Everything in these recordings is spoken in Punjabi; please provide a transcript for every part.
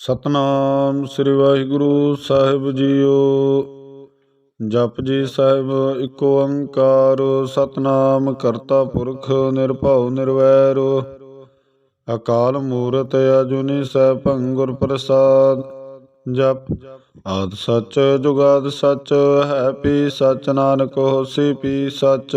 ਸਤਨਾਮ ਸ੍ਰੀ ਵਾਹਿਗੁਰੂ ਸਾਹਿਬ ਜੀਓ। ਜਪ ਜੀ ਸਾਹਿਬ, ਇੱਕ ਓੰਕਾਰ ਸਤਨਾਮ ਕਰਤਾ ਪੁਰਖ, ਨਿਰਭਉ, ਨਿਰਵੈਰ। ਅਕਾਲ ਮੂਰਤ ਅਜੂਨੀ ਸੈਭੰ ਗੁਰ ਪ੍ਰਸਾਦ, ਜਪ। ਆਦ ਸੱਚ, ਜੁਗਾਦ ਸੱਚ, ਹੈ ਪੀ ਸੱਚ, ਨਾਨਕ ਹੋਸੀ ਪੀ ਸੱਚ।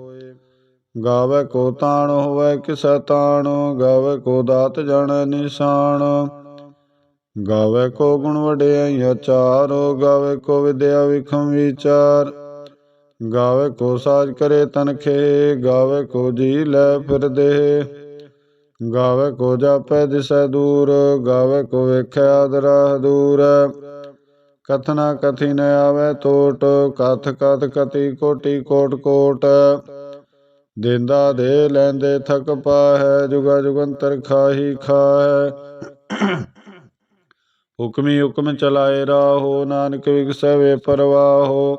ਗਾਵੇ ਕੋ ਤਾਣ ਹੋਵੇ ਕਿਸੈ ਤਾਣ, ਗਾਵੇ ਕੋ ਦਾਤ ਜਾਣੈ ਨਿਸ਼ਾਨ ਗਾਵੇ ਕੋ ਗੁਣ ਵਡਿਆਈਆ ਚਾਰ, ਗਾਵੇ ਕੋ ਵਿਦਿਆ ਵਿਖਮ ਵਿਚਾਰ। ਗਾਵੇ ਕੋ ਸਾਜ ਕਰੇ ਤਨਖੇ ਗਾਵੇ ਕੋ ਜੀ ਲੈ ਫਿਰਦੇ ਗਾਵੇ ਕੋ ਜਾਪੈ ਦਿਸੈ ਦੂਰ, ਗਾਵੇ ਕੋ ਵੇਖੈ ਆਦਰਾ ਦੂਰ। ਕਥਨਾ ਕਥੀ ਨ ਆਵੇ ਟੋਟ ਕਥ ਕਥ ਕਤੀ ਕੋਟੀ ਕੋਟ ਕੋਟ। ਦਿੰਦਾ ਦੇ ਲੈਂਦੇ ਥਕ ਪਾਹੈ, ਜੁਗਾ ਜੁਗੰਤਰ ਖਾਹੀ ਖਾਹੈ। ਹੁਕਮੀ ਹੁਕਮ ਚਲਾਏ ਰਾਹੋ, ਨਾਨਕ ਵਿਗਸੈ ਵੇ ਪਰਵਾਹੋ।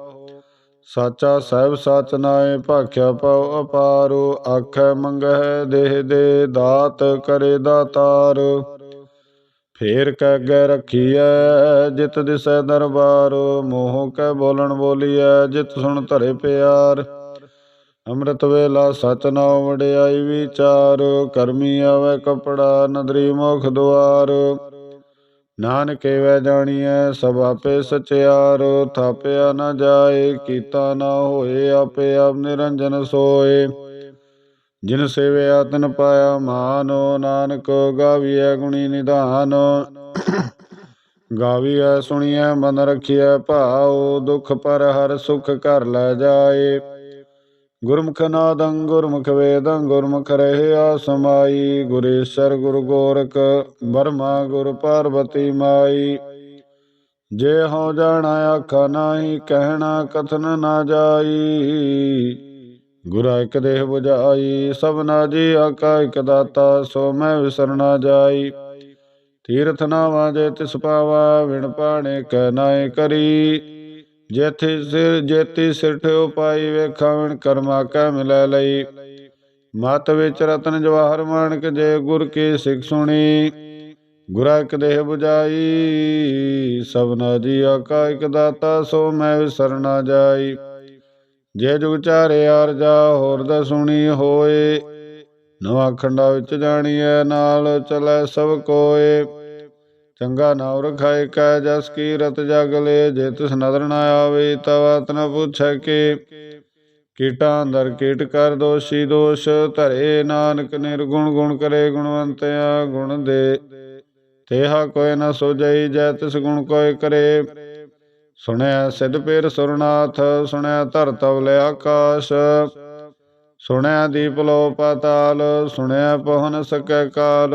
ਸਾਚਾ ਸਾਹਿਬ ਸਚ ਨਾਏ ਭਾਖਿਆ ਪਉ ਅਪਾਰੋ। ਆਖੈ ਮੰਗਹਿ ਦੇਹ ਦੇ ਦਾਤ, ਕਰੇ ਦਾਤਾਰ ਫੇਰ ਕੈ ਗੈ ਰਖੀਐ, ਜਿਤ ਦਿਸੈ ਦਰਬਾਰ। ਮੋਹ ਕੈ ਬੋਲਣ ਬੋਲੀਐ, ਜਿਤ ਸੁਣ ਧਰੇ ਪਿਆਰ। ਅੰਮ੍ਰਿਤ ਵੇਲਾ ਸਚ ਨਾਮ ਵਡਿਆਈ ਵਿਚਾਰ, ਕਰਮੀ ਆਵੇ ਕਪੜਾ, ਨਦਰੀ ਮੁਖ ਦੁਆਰ। ਨਾਨਕੇ ਵੈ ਜਾਣੀਐ, ਸਭ ਆਪੇ ਸਚਿਆਰ। ਥਾਪਿਆ ਨਾ ਜਾਏ, ਕੀਤਾ ਨਾ ਹੋਏ, ਆਪੇ ਆਪ ਨਿਰੰਜਨ ਸੋਏ। ਜਿਨ ਸੇਵਿਆ ਤਨ ਪਾਇਆ, ਮਾਨੋ ਨਾਨਕ ਗਾਵੀਐ ਗੁਣੀ ਨਿਧਾਨ। ਗਾਵੀਐ ਸੁਣੀਐ, ਮਨ ਰਖੀਐ ਭਾਉ, ਦੁਖ ਪਰ ਹਰ ਸੁਖ ਘਰ ਲੈ ਜਾਏ। ਗੁਰਮੁਖ ਨਾਦੰ ਗੁਰਮੁਖ ਵੇਦੰ ਗੁਰਮੁਖ ਰਹਿਆ ਸਮਾਈ ਗੁਰੇਸ਼ਰ ਗੁਰ ਗੋਰਖ, ਬਰਮਾ ਗੁਰ ਪਾਰਵਤੀ ਮਾਈ। ਜੇ ਹੋ ਜਾਣਾ ਆਖਾ ਨਾਹੀ, ਕਹਿਣਾ ਕਥਨ ਨਾ ਜਾਈ। ਗੁਰਾ ਇਕ ਦੇਹ 부ਜਾਈ ਸਭਨਾ ਜੀ ਆਕਾ ਇਕ ਦਾਤਾ, ਸੋ ਮੈਂ ਵਿਸਰਨਾ ਜਾਈ। ਤੀਰਥ ਨਾਵਾ ਜੇ ਤਿਸ ਪਾਵਾ, ਵਿਣ ਪਾਣੇ ਕਹਿ ਨਾਏ ਕਰੀ। ਜੇਥੇ ਸਿਰ ਜੇਤੀ ਸਿਰ ਠਿਓ ਪਾਈ ਵੇਖਾਂ ਕਰਮਾ ਕੈ ਮਿਲੈ ਲਈ। ਮਤ ਵਿੱਚ ਰਤਨ ਜਵਾਹਰ ਮਾਨਕ ਜੇ ਗੁਰ ਕੀ ਸਿੱਖ ਸੁਣੀ। ਗੁਰਾ ਇਕ ਦੇਹ 부ਜਾਈ ਸਭਨਾ ਜੀ ਆਕਾ ਇਕ ਦਾਤਾ, ਸੋ ਮੈਂ ਵਿਸਰਨਾ ਜਾਈ। ਜੇ ਜੁਗ ਚਾਰੇ ਆਰ ਜਾ, ਹੋਰ ਦਾ ਸੁਣੀ ਹੋਏ। ਨਵਾਂ ਖੰਡਾ ਵਿੱਚ ਜਾਣੀਐ, ਨਾਲ ਚਲੈ ਸਭ ਕੋਏ। ਚੰਗਾ ਨਾਮ ਰਖਾਇ ਕੈ ਜਸ ਕੀ ਜਗ ਲੈ, ਜੇ ਤਿਸ ਨਦਰ ਨ ਆਵੇ ਤਵਤ ਨ ਪੁੱਛੈ ਕੇ। ਕੀਟਾਂ ਅੰਦਰ ਕੀਟ ਕਰ ਦੋਸ਼ੀ ਦੋਸ਼, ਧਰੇ ਨਾਨਕ ਨਿਰਗੁਣ ਗੁਣ ਕਰੇ ਗੁਣਵੰਤਿਆ ਗੁਣ ਦੇ। ਤੇਹਾ ਕੋਇ ਨ ਸੋਜਈ ਜੈ ਤਿਸ ਗੁਣ ਕੋਇ ਕਰੇ। ਸੁਣਿਆ ਸਿਧ ਪੇਰ ਸੁਰਨਾਥ ਸੁਣਿਆ ਧਰ ਤਵਲੇ ਆਕਾਸ਼। ਸੁਣਿਆ ਦੀਪ ਲੋ ਪਾਤਾਲ ਸੁਣਿਆ ਪਹੁ ਸਕੈ ਕਾਲ।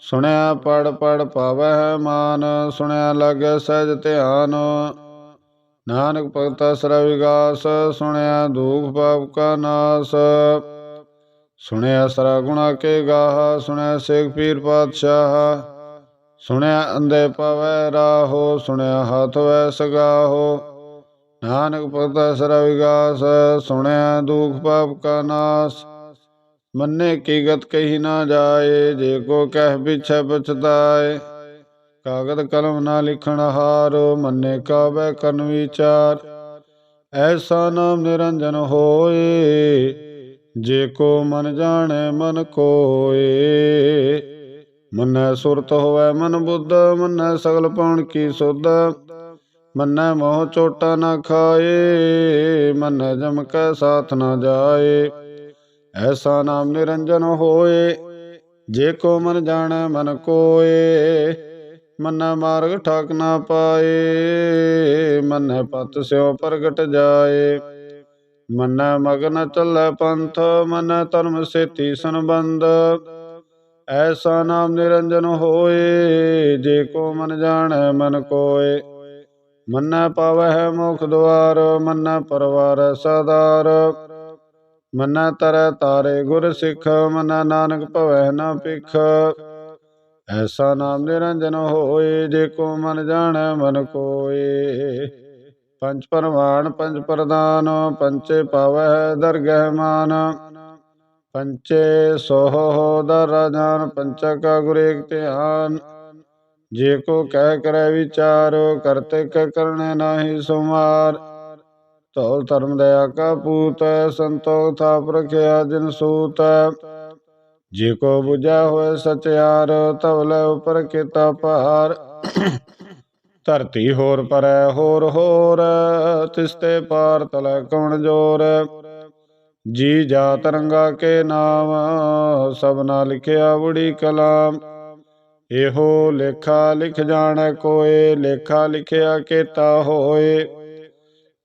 ਸੁਣਿਆ ਪੜ ਪੜ ਪਾਵੈ ਮਾਨ, ਸੁਣਿਆ ਲਗੈ ਸਹਿਜ ਧਿਆਨ। ਨਾਨਕ ਭਗਤਾ ਸਰਾ ਵਿਗਾਸ ਸੁਣਿਆ ਦੁਖ ਪਾਪ ਕਾ ਨਾਸ। ਸੁਣਿਆ ਸਰਾ ਗੁਣਾ ਕੇ ਗਾਹ, ਸੁਣਿਆ ਸੇਖ ਪੀਰ ਪਾਤਸ਼ਾਹ। ਸੁਣਿਆ ਅੰਦੇ ਪਵੈ ਰਾਹੋ, ਸੁਣਿਆ ਹੱਥ ਵੈ ਸਗਾਹੋ। ਨਾਨਕ ਭਗਤ ਸਰਾ ਵਿਗਾਸ ਸੁਣਿਆ ਦੁਖ ਪਾਪ ਕਾ ਨਾਸ। ਮੰਨੇ ਕੀ ਗਤ ਕਹੀ ਨਾ ਜਾਏ, ਜੇ ਕੋ ਕਹਿ ਪਿਛੈ ਪਛਤਾਏ। ਕਾਗਦ ਕਲਮ ਨਾ ਲਿਖਣ ਹਾਰੋ, ਮੰਨੇ ਕਾਬੈ ਕਰਨ ਵਿਚਾਰ। ਐਸਾ ਨਾਮ ਨਿਰੰਜਨ ਹੋਏ, ਜੇ ਕੋ ਮਨ ਜਾਣੈ ਮਨ ਕੋਏ। ਮੰਨੈ ਸੁਰਤ ਹੋਵੇ ਮਨ ਬੁੱਧ, ਮੰਨੈ ਸਗਲ ਪਉਣ ਕੀ ਸੁਧ। ਮੰਨੈ ਮੋਹ ਚੋਟਾ ਨਾ ਖਾਏ, ਮੰਨੈ ਜਮ ਕੈ ਸਾਥ ਨਾ ਜਾਏ। ਐਸਾ ਨਾਮ ਨਿਰੰਜਨ ਹੋਏ, ਜੇ ਕੋ ਮਨ ਜਾਣੈ ਮਨ ਕੋਏ, ਮੰਨੈ ਮਾਰਗ ਠਾਕ ਨਾ ਪਾਏ, ਮੰਨੈ ਪਤ ਸਿਉ ਪ੍ਰਗਟ ਜਾਏ। ਮੰਨੈ ਮਗਨ ਚੱਲੈ ਪੰਥ, ਮੰਨੈ ਧਰਮ ਸੇਤੀ ਸੰਬੰਧ। ਐਸਾ ਨਾਮ ਨਿਰੰਜਨ ਹੋਏ, ਜੇ ਕੋ ਮਨ ਜਾਣੈ ਮਨ ਕੋਏ, ਮੰਨੈ ਪਾਵਹਿ ਮੁਖ ਦੁਆਰ, ਮੰਨੈ ਪਰਵਾਰ ਸਦਾਰ ਮੰਨੈ ਤਰੈ ਤਾਰੇ ਗੁਰ ਸਿੱਖ, ਮੰਨੈ ਨਾਨਕ ਭਵੈ ਨਾ ਭਿਖ। ਐਸਾ ਨਾਮ ਨਿਰੰਜਨ ਹੋਏ, ਜੇ ਕੋ ਮਨ ਜਾਣੈ ਮਨ ਕੋਏ। ਪੰਜ ਪਰਵਾਨ ਪੰਜ ਪ੍ਰਦਾਨ, ਪੰਚੇ ਪਾਵੈ ਦਰਗਹਿ ਮਾਨ। ਪੰਚੇ ਸੋਹ ਦਰ ਰਾਜਾਨ ਪੰਚਕਾ ਗੁਰ ਏਕ ਧਿਆਨ। ਜੇ ਕੋ ਕਹਿ ਕਰੈ ਵਿਚਾਰ ਕਰਤੇ ਕ ਕਰਨੇ ਨਾਹੀ ਸੁਮਾਰ ਤੋ ਧਰਮ ਦਇਆ ਕਾ ਪੂਤ ਸੰਤੋਖ ਥਾਪ ਰਖਿਆ ਜਿਨ ਸੂਤ ਜੇ ਕੋ 부ਝਾ ਹੋਏ ਸਚਿਆਰ ਤਵਲੇ ਉਪਰ ਕੀਤਾ ਭਾਰ। ਧਰਤੀ ਹੋਰ ਪਰੈ, ਹੋਰ ਹੋਰ ਤਿਸਤੇ ਪਾਰ ਤਲੇ ਕਵਣ ਜੋਰ। ਜੀ ਜਾ ਤਰੰਗਾ ਕੇ ਨਾਮ ਸਭਨਾ ਲਿਖਿਆ ਬੁੜੀ ਕਲਾਮ। ਇਹੋ ਲੇਖਾ ਲਿਖ ਜਾਣ ਕੋਏ, ਲੇਖਾ ਲਿਖਿਆ ਕੀਤਾ ਹੋਏ।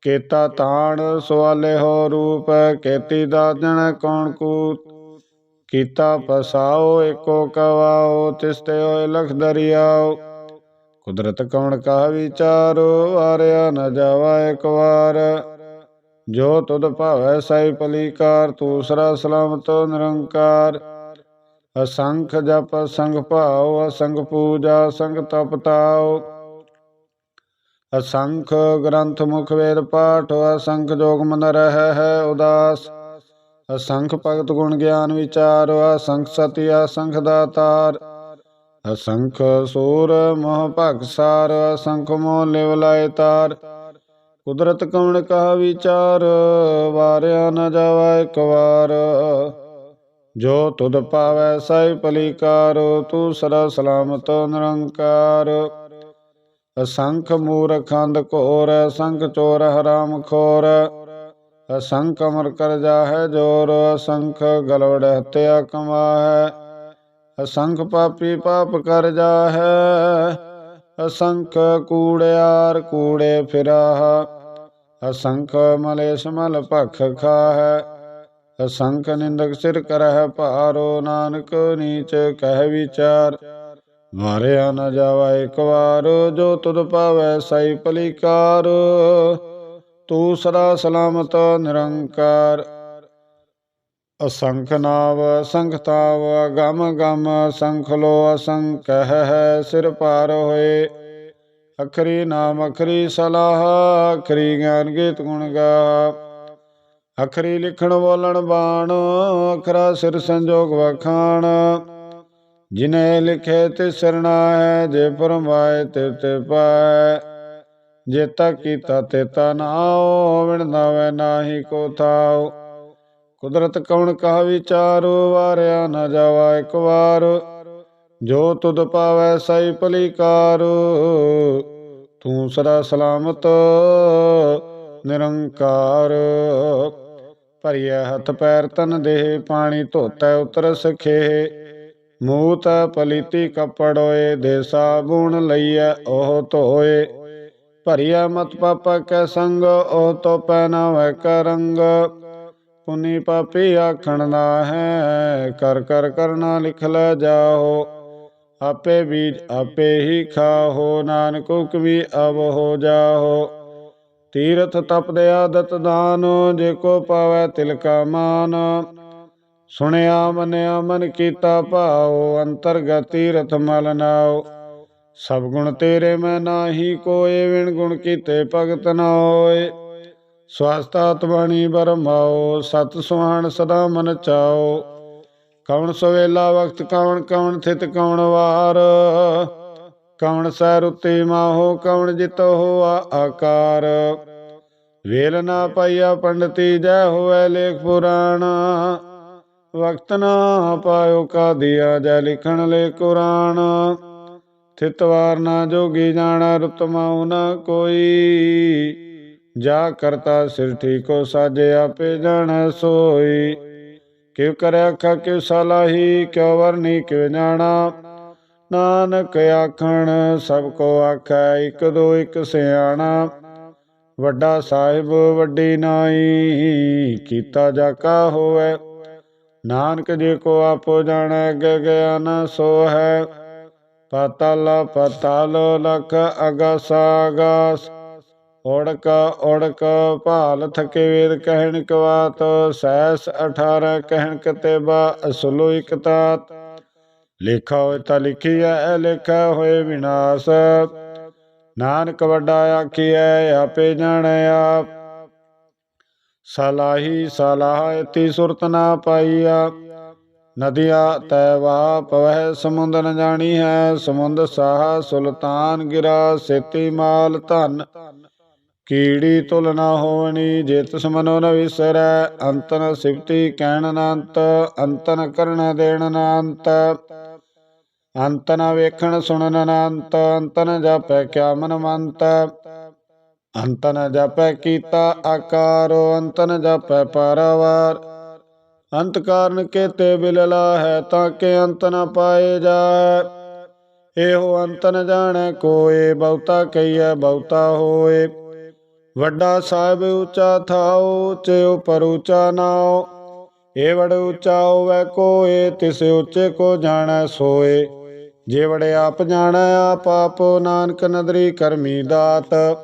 ਕੇਤਾ ਤਾਣ ਸਵਾਲੇ ਹੋ ਰੂਪ, ਕੀਤੀ ਦਾਜਣ ਕੌਣ ਕੂਤ? ਕੀਤਾ ਪਸਾਓ ਏਕੋ ਕਵਾਓ ਤਿਸਤੇ ਹੋਏ ਲਖ ਦਰਿਆਓ। ਕੁਦਰਤ ਕੌਣ ਕਾ ਵਿਚਾਰੋ, ਆਰਿਆ ਨ ਜਾਵਾ ਇੱਕ ਵਾਰ। ਜੋ ਤੁਧ ਭਾਵੈ ਸਾਈ ਪਲੀਕਾਰ, ਤੂਸਰਾ ਸਲਾਮਤ ਨਿਰੰਕਾਰ। ਅਸੰਖ ਜਪ ਸੰਗ ਭਾਉ ਅਸੰਗ ਪੂਜਾ ਸੰਗ ਤਪ ਤਾਉ ਅਸੰਖ ਗ੍ਰੰਥ ਮੁਖ ਵੇਦ ਪਾਠ, ਅਸੰਖ ਜੋਗ ਮਨ ਰਹਿ ਹੈ ਉਦਾਸ। ਅਸੰਖ ਭਗਤ ਗੁਣ ਗਿਆਨ ਵਿਚਾਰ, ਅਸੰਖ ਸਤਿ, ਅਸੰਖ ਦਾਤਾਰ। ਅਸੰਖ ਸੂਰ ਮੋਹ ਭਗ ਸਾਰ, ਅਸੰਖ ਮੋਹ ਲਿਵ ਲਾਇ ਤਾਰ। ਕੁਦਰਤ ਕਵਣ ਕਾ ਵਿਚਾਰ, ਵਾਰਿਆ ਨ ਜਾਵਾ ਇੱਕ ਵਾਰ। ਜੋ ਤੁਧ ਪਾਵੈ ਸਾਈ ਪਲੀਕਾਰ ਤੂੰ ਸਦਾ ਸਲਾਮਤ ਨਿਰੰਕਾਰ। ਅਸੰਖ ਮੂਰਖੰਦ ਘੋਰ, ਅਸੰਖ ਚੋਰ ਹਰਾਮ ਖੋਰ। ਅਸੰਖ ਅਮਰ ਕਰ ਜਾਹੈ ਜੋਰ, ਅਸੰਖ ਗਲਵੜ ਹਤਿਆ ਕਮਾਹੈ। ਅਸੰਖ ਪਾਪੀ ਪਾਪ ਕਰ ਜਾਹੈ, ਅਸੰਖ ਕੂੜਿਆਰ ਕੂੜੇ ਫਿਰਾਹ। ਅਸੰਖ ਮਲੇਸ਼ ਮਲ ਭਖ ਖਾਹੈ, ਅਸੰਖ ਨਿੰਦਕ ਸਿਰ ਕਰਹਿ ਭਾਰੋ ਨਾਨਕ, ਨੀਚ ਕਹਿ ਵਿਚਾਰ। ਮਾਰਿਆ ਨਾ ਜਾਵਾ ਇੱਕ ਵਾਰ, ਜੋ ਤੁਧ ਪਾਵੈ ਸਾਈ ਪਲੀਕਾਰ ਤੂੰ ਸਦਾ ਸਲਾਮਤ, ਨਿਰੰਕਾਰ। ਅਸੰਖ ਨਾਵ ਅਸੰਖਤਾਵ ਗਮ ਗਮ ਸੰਖ ਲੋ ਅਸੰਖ ਹੈ ਸਿਰ ਪਾਰ ਹੋਏ। ਅਖਰੀ ਨਾਮ, ਅਖਰੀ ਸਲਾਹ, ਅਖਰੀ ਗਿਆਨ ਗੀਤ ਗੁਣ ਗਾ। ਅਖਰੀ ਲਿਖਣ ਬੋਲਣ ਬਾਣ, ਅਖਰਾ ਸਿਰ ਸੰਜੋਗ ਵਖਾਣ। ਜਿਨੇ ਲਿਖੇ ਤੇ ਸਰਣਾ ਹੈ, ਜੇ ਪਰਮਾਏ ਤੇ ਤੇ ਪਾਏ। ਜੇ ਤਾ ਕੀਤਾ ਤੇ ਤਾ ਨਾਉ ਵਿਣ ਨਾਵੇ ਨਾਹੀ ਕੋ ਥਾਉ ਕੁਦਰਤ ਕਉਣ ਕਹਾ ਵਿਚਾਰੋ, ਵਾਰਿਆ ਨਾ ਜਾਵਾ ਇੱਕ ਵਾਰ। ਜੋ ਤੁਧ ਪਾਵੈ ਸਈ ਭਲੀਕਾਰ। ਤੂੰ ਸਦਾ ਸਲਾਮਤ, ਨਿਰੰਕਾਰ। ਭਰੀਐ ਹੱਥ ਪੈਰ ਤਨ ਦੇਹ, ਪਾਣੀ ਧੋਤੈ ਉਤਰ ਸਖੇ ਮੂਤ ਪਲੀਤੀ ਕਪੜੋਏ ਦੇ ਸਾਬੂਣ ਲਈਐ, ਉਹ ਧੋਏ। ਭਰੀਐ ਮਤ ਪਾਪਾ ਕੈ ਸੰਗ, ਉਹ ਤੋ ਪਹਿਨਾਵੇ ਕਰੰਗ ਪੁਨੀ ਪਾਪੀ ਆਖਣ ਨਾ ਹੈ ਕਰ ਕਰ ਕਰਨਾ ਲਿਖ ਲੈ ਜਾਓ ਆਪੇ ਬੀਜ ਆਪੇ ਹੀ ਖਾਹੋ, ਨਾਨਕ ਹੁਕਮੀ ਅਬ ਹੋ ਜਾਓ ਤੀਰਥ ਤਪ ਦੇ ਆਦਤ ਦਾਨ, ਜੇ ਕੋ ਪਾਵੈ ਤਿਲ ਮਾਨ। ਸੁਣਿਆ, ਮਨਿਆ, ਮਨ ਕੀਤਾ ਭਾਉ, ਅੰਤਰਗਤ ਤੀਰਥ ਮਲ ਨਾਉ। ਸਭ ਗੁਣ ਤੇਰੇ ਮੈਂ ਨਾਹੀ, ਕੋਏ ਵਿਣ ਗੁਣ ਕੀਤੇ ਭਗਤ ਨਾ ਹੋਏ। ਸਵਾਸਤਾਤ ਬਾਣੀ ਬਰਮਾਓ ਸਤ ਸੁਹਾਣ ਸਦਾ ਮਨ ਚਾਓ ਕੌਣ ਸਵੇਲਾ ਵਕਤ ਕੌਣ ਕੌਣ ਥਿਤ ਕੌਣ ਵਾਰ। ਕੌਣ ਸੈ ਰੁੱਤੀ ਮਾਹੋ, ਕਵਣ ਜਿਤ ਹੋਆ ਆਕਾਰ। ਵੇਲ ਨਾ ਪਾਇਆ ਪੰਡਤੀ, ਜੈ ਹੋਵੇ ਲੇਖ ਪੁਰਾਣਾ। ਵਕਤ ਨਾ ਪਾਇਓ ਕਾ ਦਿਆ ਜੈ ਲਿਖਣ ਲੈ ਕੁਰਾਨ। ਥਿਤਵਾਰ ਨਾ ਜੋਗੀ ਜਾਣਾ ਰਤਮਾਉ ਨਾ ਕੋਈ। ਜਾ ਕਰਤਾ ਸਿਰ ਠੀਕੋ ਸਾਜੇ, ਆਪੇ ਜਾਣੈ ਸੋਈ। ਕਿਉ ਕਰਿ ਆਖਾ ਕਿਉ ਸਲਾਹੀ, ਕਿਉ ਵਰਨੀ, ਕਿਉ ਜਾਣਾ। ਨਾਨਕ ਆਖਣ, ਸਭ ਕੋ ਆਖੈ, ਇਕ ਦੋ, ਇਕ ਸਿਆਣਾ। ਵੱਡਾ ਸਾਹਿਬ, ਵੱਡੀ ਨਾਈ, ਕੀਤਾ ਜਾ ਕਾ ਹੋਵੇ। ਨਾਨਕ ਜੀ ਕੋ ਆਪੋ ਜਾਣੈ, ਅਗੇ ਗਿਆਨ ਸੋ ਹੈ ਪਤਲ ਪਤਲ ਲਖ ਅਗਸ ਅਗਸ। ਓੜਕ ਓੜਕ ਭਾਲ ਥਕੇ ਵੇਦ ਕਹਿਣ ਕਵਾਤ ਸੈਸ 18 ਕਹਿਣ ਕਤੇਬਾ ਅਸਲੋ ਇਕ ਤਾਤ। ਲਿਖਾ ਹੋਇ ਤਾਂ ਲਿਖੀਐ ਲਿਖਾ ਹੋਏ ਵਿਨਾਸ਼। ਨਾਨਕ ਵੱਡਾ ਆਖੀਐ, ਆਪੇ ਜਾਣੈ ਆਪ। ਸਲਾਹੀ ਸਲਾਹ ਇਤੀ ਸੁਰਤ ਨਾ ਪਾਈਆ। ਨਦੀਆ ਤੈਵਾ ਪਵਹਿ, ਸਮੁੰਦ ਨ ਜਾਣੀ ਹੈ। ਸਮੁੰਦ ਸਾਹ ਸੁਲਤਾਨ ਗਿਰਾ, ਸੇਤੀ ਮਾਲ ਧਨ। ਕੀੜੀ ਤੁਲ ਨਾ ਹੋਵਣੀ ਜੇ ਤਿਸ ਨ ਵਿਸਰੈ। ਅੰਤਨ ਸਿਫਤੀ ਕਹਿਣ ਅਨੰਤ, ਅੰਤਨ ਕਰਨ ਦੇਣ ਨੰਤ ਅੰਤਨ ਵੇਖਣ ਸੁਣਨ ਅਨੰਤ, ਅੰਤਨ ਜਾਪੈ ਕਿਆ ਮਨ ਮੰਤ ਅੰਤਨ ਜਾਪੈ ਕੀਤਾ ਆਕਾਰੋ, ਅੰਤਨ ਜਾਪੈ ਪਰਵਾਰ। ਅੰਤ ਕਾਰਨ ਕੇਤੇ ਬਿਲਲਾ ਹੈ ਤਾਂ ਕਿ ਅੰਤ ਨ ਪਾਏ ਜਾਏ। ਇਹੋ ਅੰਤ ਨ ਜਾਣੈ, ਕੋਏ ਬਹੁਤਾ ਕਹੀਐ, ਬਹੁਤਾ ਹੋਏ। ਵੱਡਾ ਸਾਹਿਬ ਉੱਚਾ ਥਾਉ, ਉੱਚੇ ਉਪਰ ਉੱਚਾ ਨਾਉ। ਏ ਵੜ ਉੱਚਾ ਹੋਵੇ ਕੋਏ, ਤਿਸ ਉੱਚੇ ਕੋ ਜਾਣੈ ਸੋਏ। ਜੇ ਵੜੇ ਆਪ ਜਾਣੈ, ਆਪ ਆਪੋ ਨਾਨਕ ਨਦਰੀ ਕਰਮੀ ਦਾਤ।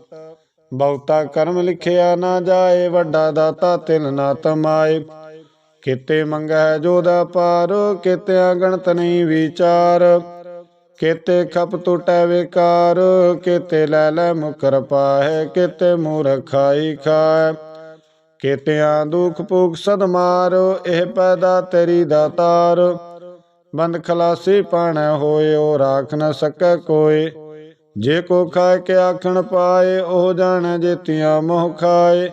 ਬਹੁਤਾ ਕਰਮ ਲਿਖਿਆ ਨਾ ਜਾਏ, ਵੱਡਾ ਦਾਤਾ ਤਿਲ ਨਾ ਤਮਾਏ ਕਿਤੇ ਮੰਗੈ ਜੋਦਾ ਪਾਰ ਕਿਤੇ ਗਣਤ ਨਹੀਂ ਵਿਚਾਰ। ਕਿਤੇ ਖਪ ਟੁਟੈ ਵਿਕਾਰ, ਕਿਤੇ ਲੈ ਲੈ ਮੁਕਰ ਪਾਹੈ ਕਿਤੇ ਮੂਰਖਾਈ ਖਾਏ ਕਿਤਿਆਂ ਦੁਖ ਭੁਖ ਸਦ ਮਾਰੋ, ਇਹ ਪੈਦਾ ਤੇਰੀ ਦਾਤਾਰ। ਬੰਦ ਖਲਾਸੀ ਪਾਣੈ ਹੋਇਓ ਰਾਖ ਨ ਸਕੈ ਕੋਈ। ਜੇ ਕੋ ਖਾਏ ਕੇ ਆਖਣ ਪਾਏ, ਉਹ ਜਾਣੈ ਜੇਤੀਆਂ ਮੋਹ ਖਾਏ।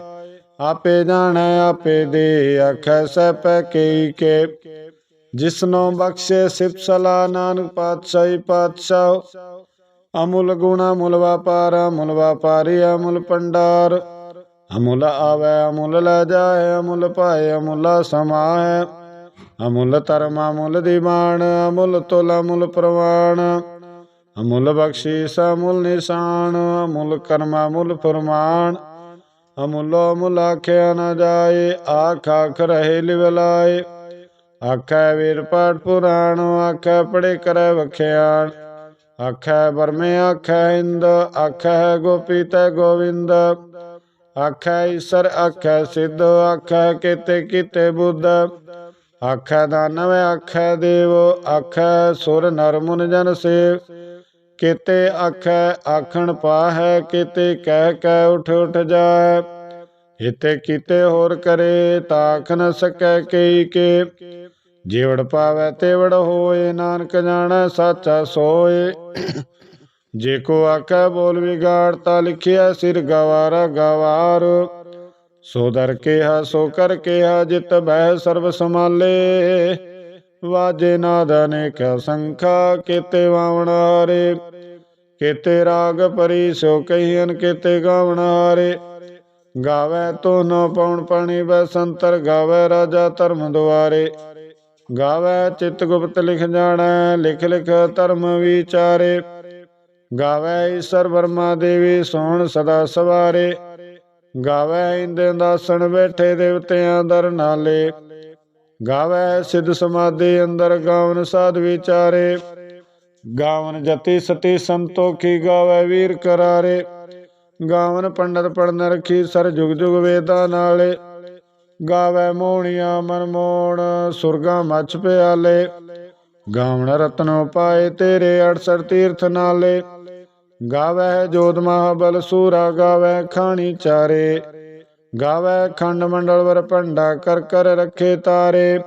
ਆਪੇ ਜਾਣੈ, ਆਪੇ ਦੇ ਆਖੈ ਸੈ ਪੈ ਕਈ ਕੇ। ਜਿਸਨੋ ਬਖਸ਼ੇ ਸਿਫਤ ਸਲਾ ਨਾਨਕ ਪਾਤਸ਼ਾਹੀ ਪਾਤਸ਼ਾਹ, ਅਮੁਲ ਗੁਣਾ ਮੁਲ ਵਪਾਰ, ਅਮੁਲ ਵਪਾਰੀ, ਅਮੁਲ ਪੰਡਾਰ ਅਮੁਲ ਆਵੇ, ਅਮੁਲ ਲੈ ਜਾਏ, ਅਮੁਲ ਪਾਏ ਅਮੁਲ ਸਮਾਏ। ਅਮੁਲ ਧਰਮ, ਅਮੁਲ ਦੀਵਾਨ ਅਮੁਲ ਤੁਲ, ਅਮੁਲ ਪ੍ਰਵਾਨ ਅਮੁਲ ਬਖਸ਼ੀਸ, ਅਮੁਲ ਨਿਸ਼ਾਨ, ਅਮੁਲ ਕਰਮ, ਅਮੁਲ ਫਰਮਾਨ। ਅਮੁਲ ਅਮੁਲ ਆਖਿਆ ਨ ਜਾਏ, ਆਖ ਆਖ ਰਹੇ ਲਿਵਲਾਏ ਆਖੈ ਵੀਰ ਪਾਠ ਪੁਰਾਣ, ਆਖੈ ਪੜੇ ਕਰੈ ਵਖਿਆਣ। ਆਖੈ ਬਰਮੇ ਆਖੈ ਹਿੰਦ, ਆਖੈ ਗੋਪੀ ਤੈ ਗੋਵਿੰਦ। ਆਖੈ ਈਸਰ, ਆਖੈ ਸਿੱਧ, ਆਖੈ ਕੀਤੇ ਕੀਤੇ ਬੁੱਧ। ਆਖੈ ਦਾਨਵ, ਆਖੈ ਦੇਵ, ਆਖੈ ਸੁਰ ਨਰ ਮੁਨ ਜਨ ਸੇਵ। ਕਿਤੇ ਆਖੈ, ਆਖਣ ਪਾਹੈ, ਕਿਤੇ ਕਹਿ ਕਹਿ ਉਠ ਉਠ ਜਾਏ ਇਤੇ ਕੀਤੇ ਹੋਰ ਕਰੇ, ਤਾਖ ਨ ਸਕੈ ਕਈ ਕੇ। ਜੀਵੜ ਪਾਵੈ, ਤੇਵੜ ਹੋਏ, ਨਾਨਕ ਜਾਣੈ, ਸਾਚਾ ਸੋਏ। ਜੇ ਕੋ ਆਖੈ, ਬੋਲ ਵਿਗਾੜ, ਤਾ ਲਿਖਿਆ ਸਿਰ ਗਵਾਰਾ ਗਵਾਰ। ਸੋ ਦਰ ਕਿਹਾ, ਸੋ ਕਰ ਕਿਹਾ, ਜਿਤ ਬਹਿ ਸਰਬ ਸਮਾਲੇ ਵਾਜੇ ਨਾਦ ਅਨੇਕ ਸੰਖਾ ਕੀਤੇ ਵਾਵਣ ਹਾਰੇ। ਕੀਤੇ ਰਾਗ ਪਰੀ ਸੋ ਕਹੀਨ ਕੀਤੇ ਗਾਵਣ ਹਾਰੇ। ਗਾਵੇ ਤੋ ਨ ਪਉਣ ਪਾਣੀ ਬਸੰਤਰ ਗਾਵੇ ਰਾਜਾ ਧਰਮ ਦੁਆਰੇ। ਗਾਵੇ ਚਿਤ ਗੁਪਤ ਲਿਖ ਜਾਣਾ, ਲਿਖ ਲਿਖ ਧਰਮ ਵਿਚਾਰੇ। ਗਾਵੇ ਈਸ਼ਰ ਵਰਮਾ ਦੇਵੀ ਸੋਹਣ ਸਦਾ ਸਵਾਰੇ। ਗਾਵੇ ਇੰਦੇ ਦਾਸਣ ਬੈਠੇ ਦੇਵਤਿਆਂ ਦਰ ਨਾਲੇ। ਗਾਵੇ ਸਿੱਧ ਸਮਾਧੀ ਅੰਦਰ ਗਾਵਨ ਸਾਧ ਵਿਚਾਰੇ। ਗਾਵਨ ਜਤੀ ਸਤੀ ਸੰਤੋਖੀ ਗਾਵੇ ਵੀਰ ਕਰਾਰੇ। ਗਾਵਨ ਪੰਡਤ ਪੜਨ ਰਖੀ ਸਰ ਜੁਗ ਜੁਗ ਵੇਦਾਂ ਨਾਲੇ। ਗਾਵੇ ਮੋਹਣੀਆਂ ਮਨ ਮੋਹਣ ਸੁਰਗਾ ਮਛ ਪਿਆਲੇ। ਗਾਵਣ ਰਤਨੋ ਪਾਏ ਤੇਰੇ 68 ਤੀਰਥ ਨਾਲੇ। ਗਾਵੇ ਜੋਤ ਮਹਾਬਲ ਸੂਰਾ ਗਾਵੇ ਖਾਣੀ ਚਾਰੇ। ਗਾਵੇ ਖੰਡ ਮੰਡਲ ਵਰ ਭੰਡਾ ਕਰ ਕਰ ਰੱਖੇ ਤਾਰੇ।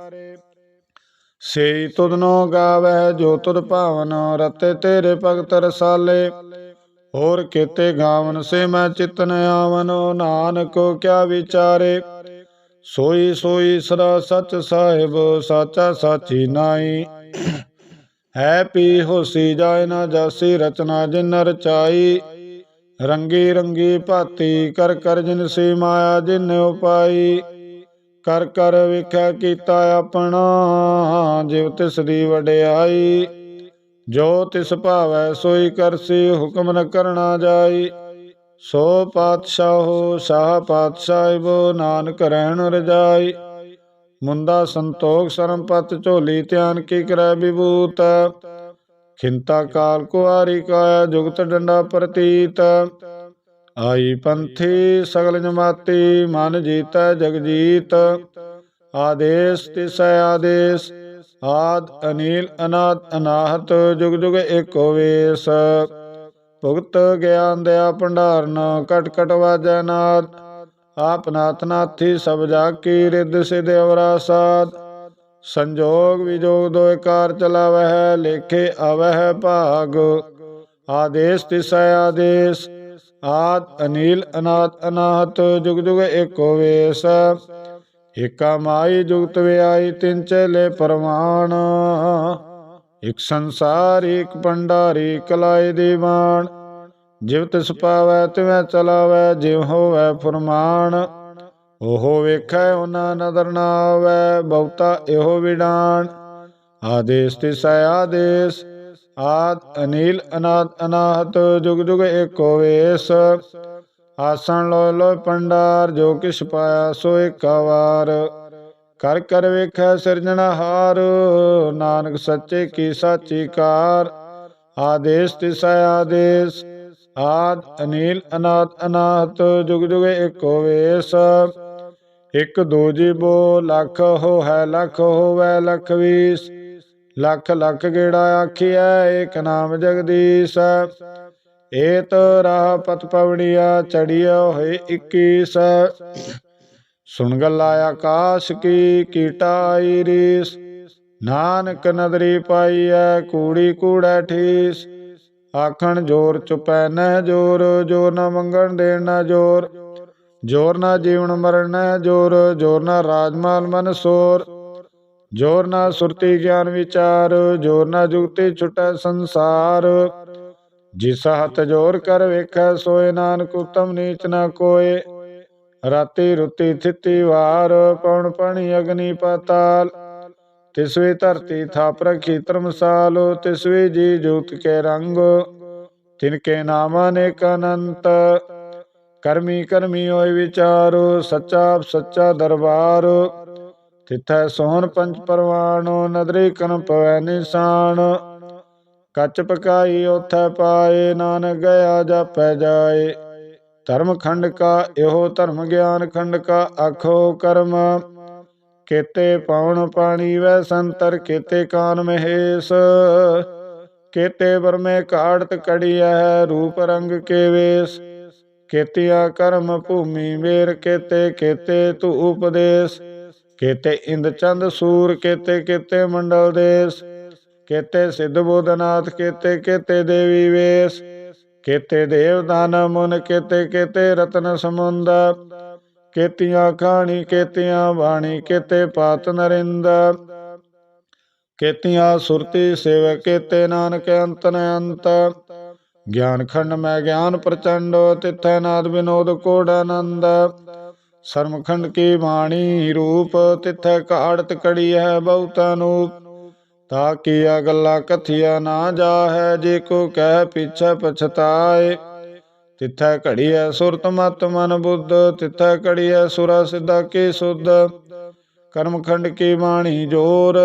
ਸੇਈ ਤੁਧਨੋ ਗਾਵੇ ਜੋ ਤੁਧ ਭਾਵਨ ਰਤੇ ਤੇਰੇ ਭਗਤ ਰਸਾਲੇ। ਹੋਰ ਕੀਤੇ ਗਾਵਨ ਸੇ ਮੈਂ ਚਿਤਨ ਆਵਨ, ਨਾਨਕ ਕਿਆ ਵਿਚਾਰੇ। ਸੋਈ ਸੋਈ ਸਦਾ ਸਚ ਸਾਹਿਬ, ਸਾਚਾ ਸਾਚੀ ਨਾਈ ਹੈ ਪੀ ਹੋਸੀ ਜਾਏ ਨਾ ਜਾਸੀ ਰਚਨਾ ਜਿਨ ਰਚਾਈ। ਰੰਗੀ ਰੰਗੀ ਭਾਤੀ ਕਰ ਕਰ ਜਿਨ ਸੀ ਮਾਇਆ ਜਿਨ ਉਪਾਈ, ਕਰ ਕਰ ਵੇਖਿਆ ਕੀਤਾ ਆਪਣਾ, ਜਿਵ ਤਿਸ ਦੀ ਵਡਿਆਈ। ਜੋ ਤਿਸ ਭਾਵੈ ਸੋਈ ਕਰਸੀ ਹੁਕਮ ਨ ਕਰਣਾ ਜਾਈ। ਸੋ ਪਾਤਸ਼ਾਹੋ ਸ਼ਾਹ ਪਾਤਸ਼ਾਹਿਬੋ ਨਾਨਕ ਰਹਿਣ ਰਜਾਈ। ਮੁੰਦਾ ਸੰਤੋਖ ਸਰਮਪਤ ਝੋਲੀ ਧਿਆਨ ਕੀ ਕਰੈ ਵਿਭੂਤ। ਖਿੰਤਾ ਕਾਲ ਕੁਆਰੀ ਕਾਇਆ ਜੁਗਤ ਡੰਡਾ ਪ੍ਰਤੀਤ। ਆਈ ਪੰਥੀ ਸਗਲ ਜਮਾਤੀ, ਮਨ ਜੀਤਾ ਜਗ ਜੀਤ। ਆਦੇਸ ਤਿਸੈ ਆਦੇਸ, ਆਦ ਅਨੀਲ ਅਨਾਦ ਅਨਾਹਤ, ਜੁਗ ਜੁਗ ਏਕੋ ਵੇਸ। ਭੁਗਤ ਗਿਆਨ ਦਿਆ ਭੰਡਾਰਨ ਕਟ ਕਟ ਵਾਜੈ ਨਾਦ। ਆਪ ਨਾਥ ਨਾਥੀ ਸਭ ਜਾ ਕੀ ਰਿੱਧ ਸਿਧ ਅਵਰਾ ਸਾਧ ਸੰਜੋਗ ਵਿਜੋਗ ਦੋਇ ਕਾਰ ਚਲਾਵਹਿ, ਲੇਖੇ ਆਵਹਿ ਭਾਗ। ਆਦੇਸ ਤਿਸੈ ਆਦੇਸ, ਆਦ ਅਨੀਲ ਅਨਾਤ ਅਨਾਹਤ, ਜੁਗ ਜੁਗ ਏਕੋ ਵੇਸ। ਏਕਾ ਮਾਈ ਜੁਗਤ ਵਿਆਈ, ਤਿੰਨ ਚਲੇ ਪਰਮਾਨ ਇਕ ਸੰਸਾਰ, ਇਕ ਭੰਡਾਰੀ ਕਲਾਈ ਦੀਵਾਨ ਜਿਵ ਤਿਸ ਪਾਵੈ, ਤਿਵੈ ਚਲਾਵੈ, ਜਿਵ ਹੋਵੈ ਫਰਮਾਨ। ਉਹ ਵੇਖੈ ਉਹਨਾਂ ਨਦਰ ਨਾ ਆਵੈ, ਬਹੁਤਾ ਇਹੋ ਵਿਡਾਨ ਆਦੇਸ ਤਿਸੈ ਆਦੇਸ, ਆਦ ਅਨੀਲ ਅਨਾਦ ਅਨਾਹਤ, ਜੁਗ ਜੁਗ ਏਕੋ ਵੇਸ। ਆਸਣ ਲੋਇ ਲੋਇ ਪੰਡਾਰ, ਜੋ ਕਿਛ ਪਾਇਆ ਸੋ ਏਕਾ ਕਰ ਕਰ ਵੇਖੈ ਸਿਰਜਣਹਾਰ ਨਾਨਕ ਸੱਚੇ ਕੀ ਸਾਚੀ ਕਾਰ। ਆਦੇਸ ਤਿਸੈ ਆਦੇਸ, ਆਦ ਅਨੀਲ ਅਨਾਦ ਅਨਾਹਤ, ਜੁਗ ਜੁਗ ਏਕੋ ਵੇਸ। ਇਕ ਦੋ ਜੀਬੋ ਲੱਖ ਹੋ ਹੈ ਲੱਖ ਹੋਵੈ ਲਖ ਵੀਸ। ਲੱਖ ਲੱਖ ਗੇੜਾ ਆਖੀਐ, ਏਕ ਨਾਮ ਜਗਦੀਸ਼। ਏਤ ਰਾਹ ਪਤ ਪਵੜੀਆ ਚੜਿਆ ਹੋਏ 21 ਸੁਣ ਗੱਲਾ ਆਕਾਸ਼ ਕੀ ਕੀਟਾਈ ਰੀਸ। ਨਾਨਕ ਨਦਰੀ ਪਾਈਐ, ਕੂੜੀ ਕੂੜੈ ਠੀਸ। ਆਖਣ ਜੋਰ ਚੁਪੈ, ਨਹਿ ਜੋਰ ਜੋਰ ਨਾ ਮੰਗਣ ਦੇਣ ਨਾ ਜੋਰ। ਜੋਰ ਨਾ ਜੀਵਨ ਮਰਨ ਜੋਰ ਜੋਰ ਨਾ ਰਾਜਮਾਲ ਮਨ ਸੋਰ। ਜੋਰ ਨਾ ਸੁਰਤੀ ਗਿਆਨ ਵਿਚਾਰ, ਜੋਰ ਨਾ ਜੁਗਤੀ ਛੁਟੈ ਸੰਸਾਰ। ਜਿਸ ਹੱਥ ਜੋਰ ਕਰ ਵੇਖੈ, ਸੋਏ ਨਾਨਕ ਉਤਮ ਨੀਚ ਨਾ ਕੋਏ। ਰਾਤੀ ਰੁਤੀ ਥਿੱਤੀ ਵਾਰ, ਪਉਣ ਪਣੀ ਅਗਨੀ ਪਾਤਾਲ। ਤਿਸਵੇ ਧਰਤੀ ਥਾਪ ਰਖੀ ਧਰਮਸਾਲ, ਤਿਸਵੇ ਜੀ ਜੋਤ ਕੇ ਰੰਗ। ਤਿਨ ਕੇ ਨਾਮ ਅਨੇਕ ਅਨੰਤ। ਕਰਮੀ ਕਰਮੀ ਹੋਇ ਵਿਚਾਰੋ, ਸੱਚਾ ਸੱਚਾ ਦਰਬਾਰ। ਤਿਥੈ ਸੋਹਣ ਪੰਜ ਪਰਵਾਣੋ, ਨਦਰੀ ਕਨ ਪਵੈ ਨਿਸ਼ਾਨ। ਕੱਚ ਪਕਾਈ ਉਥੈ ਪਾਏ, ਨਾਨਕ ਗਿਆ ਜਾਪੈ ਜਾਏ। ਧਰਮ ਖੰਡ ਕਾ ਇਹੋ ਧਰਮ, ਗਿਆਨ ਖੰਡ ਕਾ ਆਖੋ ਕਰਮ। ਕੇਤੇ ਪਾਉਣ ਪਾਣੀ ਵੈ ਸੰਤਰ, ਕੇਤੇ ਕਾਨ ਮਹੇਸ਼। ਕੇਤੇ ਵਰਮੇ ਕਾੜਤ ਕੜੀਐ, ਰੂਪ ਰੰਗ ਕੇ ਵੇਸ। ਕੇਤਿਆ ਕਰਮ ਭੂਮੀ ਵੇਰ ਕੇਤੇ ਕੇਤੇ ਤੂ ਉਪਦੇਸ਼। ਕੇਤੇ ਇੰਦ ਚੰਦ ਸੂਰ ਕੇਤੇ ਕੇਤੇ ਮੰਡਲ ਦੇਸ। ਕੇਤੇ ਸਿੱਧ ਬੋਧਨਾਥ ਕੇਤੇ ਕੇਤੇ ਦੇਵੀ ਵੇਸ। ਕੇਤੇ ਦੇਵ ਦਾਨ ਮੁਨ ਕੇਤੇ ਕੇਤੇ ਰਤਨ ਸਮੁੰਦ। ਕੇਤੀਆਂ ਖਾਣੀ ਕੇਤੀਆਂ ਬਾਣੀ ਕੇਤੇ ਪਾਤ ਨਰਿੰਦ। ਕੇਤੀਆਂ ਸੁਰਤੀ ਸੇਵ ਕੇਤੇ ਨਾਨਕ ਅੰਤਨ ਅੰਤ ਗਿਆਨ ਖੰਡ ਮੈਂ ਗਿਆਨ ਪ੍ਰਚੰਡ, ਤਿਥੈ ਨਾਦ ਵਿਨੋਦ ਕੋੜ ਆਨੰਦ। ਸਰਮਖੰਡ ਕੀ ਬਾਣੀ ਰੂਪ, ਤਿਥੈ ਕਾੜਤ ਕੜੀ ਹੈ ਬਹੁਤ ਅਨੂਪ ਤਾ ਕੀਆ ਗੱਲਾਂ ਕਥਿਆ ਨਾ ਜਾਹੈ, ਜੇ ਕੋ ਕਹਿ ਪਿਛੈ ਪਛਤਾਏ। ਤਿਥੈ ਘੜੀਐ ਸੁਰਤ ਮਤ ਮਨ ਬੁੱਧ, ਤਿਥੈ ਘੜੀਐ ਸੁਰਾ ਸਿੱਧਾ ਕੀ ਸੁਧ। ਕਰਮਖੰਡ ਕੀ ਬਾਣੀ ਜੋਰ,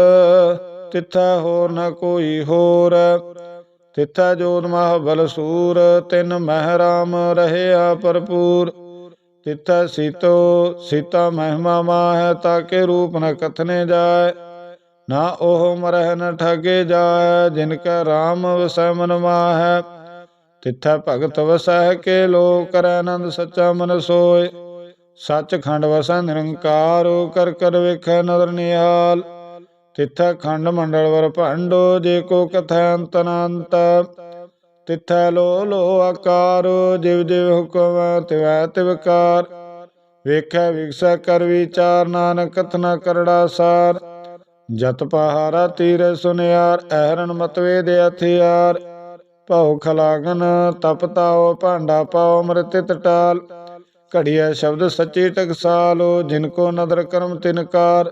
ਤਿਥੈ ਹੋਰ ਨ ਕੋਈ ਹੋਰ। ਤਿਥੈ ਜੋਤ ਮਹ ਬਲ ਸੂਰ, ਤਿਨ ਮਹਿ ਰਾਮ ਰਹਿਆ ਭਰਪੂਰ। ਤਿਥੈ ਸੀਤੋ, ਸੀਤਾ ਮਹਿਮਾ ਮਾਹੈ ਤਾਕੇ ਰੂਪ ਨ ਕਥਨੇ ਜਾਏ। ਨਾ ਉਹ ਮਰਹਿ ਨ ਠਗੇ ਜਾਏ, ਜਿਨ ਕੈ RAM ਵਸੈ ਮਨ ਮਾਹੈ। ਤਿਥੈ ਭਗਤ ਵਸੈ ਕੇ ਲੋ ਕਰੈ ਆਨੰਦ ਸੱਚਾ ਮਨ ਸੋਏ। ਸੱਚਖੰਡ ਵਸੈ ਨਿਰੰਕਾਰੋ, ਕਰ ਕਰ ਵੇਖੈ ਨਦਰ ਨਿਹਾਲ। ਤਿਥੈ ਖੰਡ ਮੰਡਲ ਵਰ ਭੰਡੋ, ਜੇ ਕੋ ਕਥੈ ਅੰਤ ਅਨੰਤ ਲੋ ਲੋ ਆਕਾਰੋ, ਜਿਵ ਜਿਵ ਹੁਕਮ ਤਿਵੈ ਤਿਵਕਾਰ ਵੇਖੈ ਵਿਗਸੈ ਕਰ ਵਿਚਾਰ, ਨਾਨਕ ਕਥਨਾ ਕਰੜਾ ਸਾਰ। ਜਤ ਪਹਾਰਾ ਤੀਰ ਸੁਨਿਆਰ ਐਰਨ ਮਤਵੇ ਦੇ ਹਥਿਆਰ। ਭਉ ਖਲਾਗਨ, ਤਪ ਤਾਓ ਭਾਂਡਾ ਪਾਓ ਅੰਮ੍ਰਿਤ ਟਾਲ ਘੜੀਐ ਸ਼ਬਦ ਸੱਚੀ ਟਕਸਾਲੋ, ਜਿਨ ਕੋ ਨਦਰ ਕਰਮ ਤਿਨਕਾਰ